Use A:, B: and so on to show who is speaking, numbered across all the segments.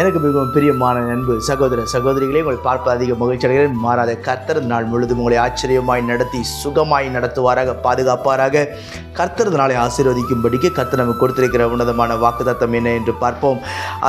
A: எனக்கு மிகவும் பிரியமான நண்பு சகோதர சகோதரிகளே உங்களை பார்ப்ப அதிக மகிழ்ச்சி அடைகிறேன். மாறாத கர்த்தர் நாள் முழுதும் உங்களை ஆச்சரியமாய் நடத்தி சுகமாய் நடத்துவாராக பாதுகாப்பாராக. கர்த்தர் நாளை ஆசீர்வதிக்கும்படிக்கு கர்த்தர் நமக்கு கொடுத்திருக்கிற உன்னதமான வாக்குதத்தம் என்ன என்று பார்ப்போம்.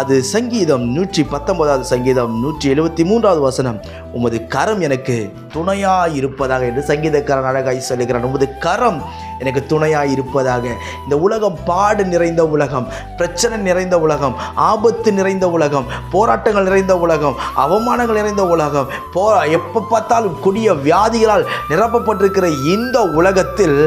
A: அது சங்கீதம் நூற்றி பத்தொன்பதாவது சங்கீதம் நூற்றி எழுபத்தி மூன்றாவது வசனம். உமது கரம் எனக்கு துணையாக இருப்பதாக என்று சங்கீதக்காரன் அழகாய் சொல்லுகிறான். உமது கரம் எனக்கு துணையாக இருப்பதாக. இந்த உலகம் பாடு நிறைந்த உலகம் பிரச்சனை நிறைந்த உலகம் ஆபத்து நிறைந்த உலகம் போராட்டங்கள் நிறைந்த உலகம் அவமானங்கள் நிறைந்த உலகம் போ எப்போ பார்த்தாலும் கொடிய வியாதிகளால் நிரப்பப்பட்டிருக்கிற இந்த உலகத்தில்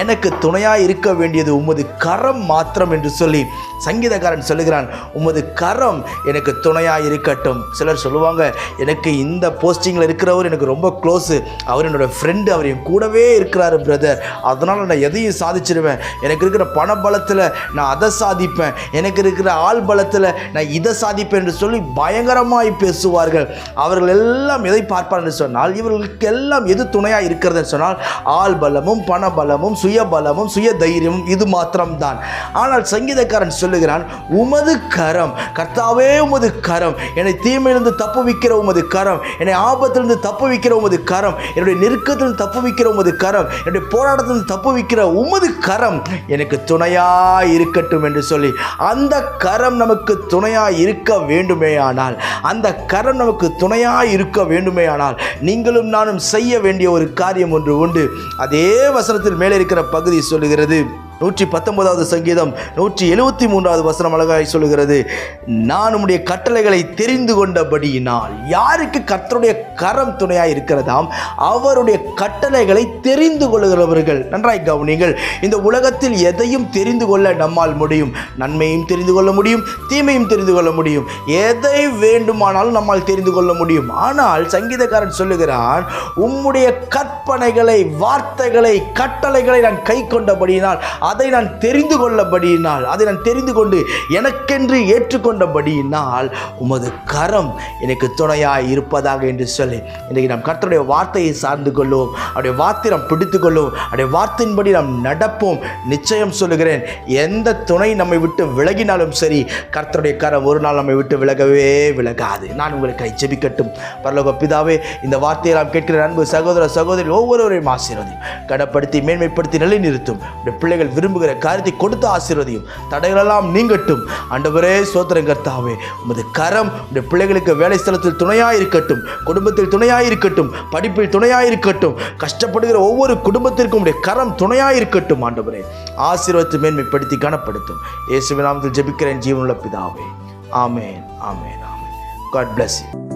A: எனக்கு துணையாக இருக்க வேண்டியது உமது கரம் மாத்திரம் என்று சொல்லி சங்கீதக்காரன் சொல்லுகிறான். உமது கரம் எனக்கு துணையாக இருக்கட்டும். சிலர் சொல்லுவாங்க எனக்கு இந்த போஸ்டிங்கில் இருக்கிறவர் எனக்கு ரொம்ப க்ளோஸு அவர் என்னோடய ஃப்ரெண்டு அவர் என் கூடவே இருக்கிறாரு பிரதர் அதனால் நான் எதையும் சாதிச்சிருவேன். எனக்கு இருக்கிற பண பலத்தில் நான் அதை சாதிப்பேன். எனக்கு இருக்கிற ஆள் பலத்தில் நான் இதை சாதிப்பேன் என்று சொல்லி பயங்கரமாய் பேசுவார்கள். அவர்கள் எல்லாம் எதை பார்ப்பார் என்று சொன்னால் இவர்களுக்கு எல்லாம் எது துணையாக இருக்கிறதுன்னு சொன்னால் ஆள் பலமும் பண பலமும் சுய பலமும் சுய தைரியமும் இது மாத்திரம்தான். ஆனால் சங்கீதக்காரன் சொல்லுகிறான் உமது கரம் கர்த்தாவே உமது கரம் என்னை தீமையிலிருந்து தப்பு வைக்கிற உமது கரம் என்னை ஆபத்திலிருந்து தப்பு வைக்கிற உமது கரம் என்னுடைய நெருக்கத்திலிருந்து தப்பு வைக்கிற உமது கரம் என்னுடைய போராட்டத்திலிருந்து தப்பு அனுபவிக்கிற உமது கரம் எனக்கு துணையாக இருக்கட்டும் என்று சொல்லி அந்த கரம் நமக்கு துணையாக இருக்க வேண்டுமே ஆனால் அந்த கரம் நமக்கு துணையாக இருக்க வேண்டுமே ஆனால் நீங்களும் நானும் செய்ய வேண்டிய ஒரு காரியம் ஒன்று உண்டு. அதே வசனத்தில் மேலே இருக்கிற பகுதி சொல்லுகிறது நூற்றி பத்தொன்பதாவது சங்கீதம் நூற்றி எழுபத்தி மூன்றாவது வசனம் அழகாய் சொல்லுகிறது நான் உம்முடைய கட்டளைகளை தெரிந்து கொண்டபடியினால் யாருக்கு கர்த்தருடைய கரம் துணையாக இருக்கிறதாம்? அவருடைய கட்டளைகளை தெரிந்து கொள்கிறவர்கள். நன்றாய் கவனிங்கள் இந்த உலகத்தில் எதையும் தெரிந்து கொள்ள நம்மால் முடியும். நன்மையும் தெரிந்து கொள்ள முடியும் தீமையும் தெரிந்து கொள்ள முடியும். எதை வேண்டுமானாலும் நம்மால் தெரிந்து கொள்ள முடியும். ஆனால் சங்கீதக்காரன் சொல்லுகிறான் உம்முடைய கற்பனைகளை வார்த்தைகளை கட்டளைகளை நான் கை கொண்டபடியினால் அதை நான் தெரிந்து கொள்ளபடியினால் அதை நான் தெரிந்து கொண்டு எனக்கென்று ஏற்றுக்கொண்டபடியினால் உமது கரம் எனக்கு துணையாய் இருப்பதாக என்று சொல்லி இன்றைக்கு நாம் கர்த்தருடைய வார்த்தையை சார்ந்து கொள்வோம். அவருடைய வார்த்தை நாம் பிடித்து கொள்வோம். அவருடைய வார்த்தையின்படி நாம் நடப்போம். நிச்சயம் சொல்லுகிறேன் எந்த துணை நம்மை விட்டு விலகினாலும் சரி கர்த்தருடைய கரம் ஒரு நாள் நம்மை விட்டு விலகவே விலகாது. நான் உங்களுக்கு ஜெபிக்கட்டும் பரலோக பிதாவே இந்த வார்த்தையை நாம் கேட்கிற அன்பு சகோதர சகோதரி ஒவ்வொருவரையும் ஆசீர்வதி கடப்படுத்தி மேன்மைப்படுத்தி நிலைநிறுத்தும். பிள்ளைகள் விரும்புகிற காரியத்தை கொடுத்து ஆசீர்வதியும் தடைகளெல்லாம் நீங்கட்டும். ஆண்டவரே சோத்திரம் கர்த்தாவே உமது கரம் உடைய பிள்ளைகளுக்கு வேலை ஸ்தலத்தில் துணையாக இருக்கட்டும். குடும்பத்தில் துணையாக இருக்கட்டும். படிப்பில் துணையாக இருக்கட்டும். கஷ்டப்படுகிற ஒவ்வொரு குடும்பத்திற்கும் உடைய கரம் துணையாக இருக்கட்டும் ஆண்டவரே. ஆசீர்வத்து மேன்மைப்படுத்தி கனப்படுத்தும். இயேசுவின் நாமத்தில் ஜெபிக்கிறேன் ஜீவனுள்ள பிதாவே. ஆமேன் ஆமேன் ஆமேன். God bless you